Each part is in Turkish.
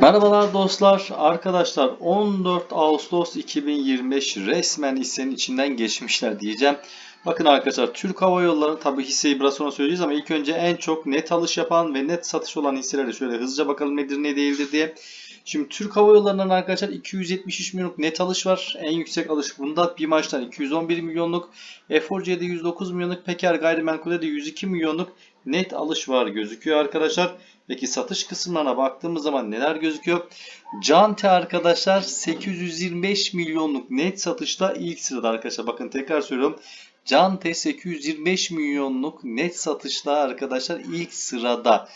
Merhabalar dostlar, arkadaşlar 14 Ağustos 2025 resmen hissenin içinden geçmişler diyeceğim. Bakın arkadaşlar Türk Hava Yolları tabi hisseyi biraz sonra söyleyeceğiz ama ilk önce en çok net alış yapan ve net satış olan hisselere şöyle hızlıca bakalım nedir ne değildir diye. Şimdi Türk Hava Yolları'ndan arkadaşlar 273 milyonluk net alış var. En yüksek alış bunda bir maçtan 211 milyonluk. Eforcu'ya 109 milyonluk. Peker Gayrimenkul'e de 102 milyonluk net alış var gözüküyor arkadaşlar. Peki satış kısımlarına baktığımız zaman neler gözüküyor? Cante arkadaşlar 825 milyonluk net satışta ilk sırada arkadaşlar. Bakın tekrar söylüyorum. Cante 825 milyonluk net satışta arkadaşlar ilk sırada.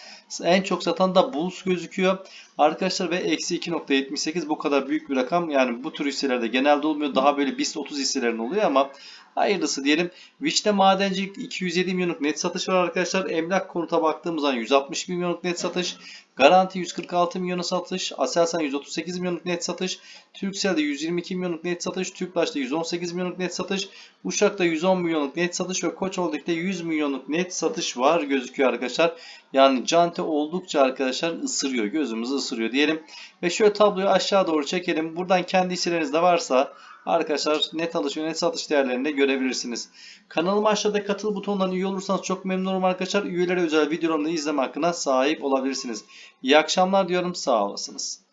En çok satan da Bulls gözüküyor. Arkadaşlar ve eksi 2.78 bu kadar büyük bir rakam. Yani bu tür hisselerde genelde olmuyor. Daha böyle BIST 30 hisselerin oluyor ama hayırlısı diyelim. Viç'te madencilik 207 milyonluk net satış var arkadaşlar. Emlak konuta baktığımız zaman 160 milyonluk net satış. Garanti 146 milyonu satış. Aselsan 138 milyonluk net satış. Turkcell'de 122 milyonluk net satış. Tüpraş'ta 118 milyonluk net satış. Uşak'ta 110 milyonluk net satış ve Koç Holding'de 100 milyonluk net satış var gözüküyor arkadaşlar. Yani Cante oldukça arkadaşlar ısırıyor. Gözümüzü ısırıyor diyelim. Ve şöyle tabloyu aşağı doğru çekelim. Buradan kendi hisselerinizde varsa arkadaşlar net alış ve net satış değerlerini de görebilirsiniz. Kanalıma aşağıda katıl butonundan üye olursanız çok memnun olurum arkadaşlar. Üyelere özel videolarımı izleme hakkına sahip olabilirsiniz. İyi akşamlar diyorum. Sağ olasınız.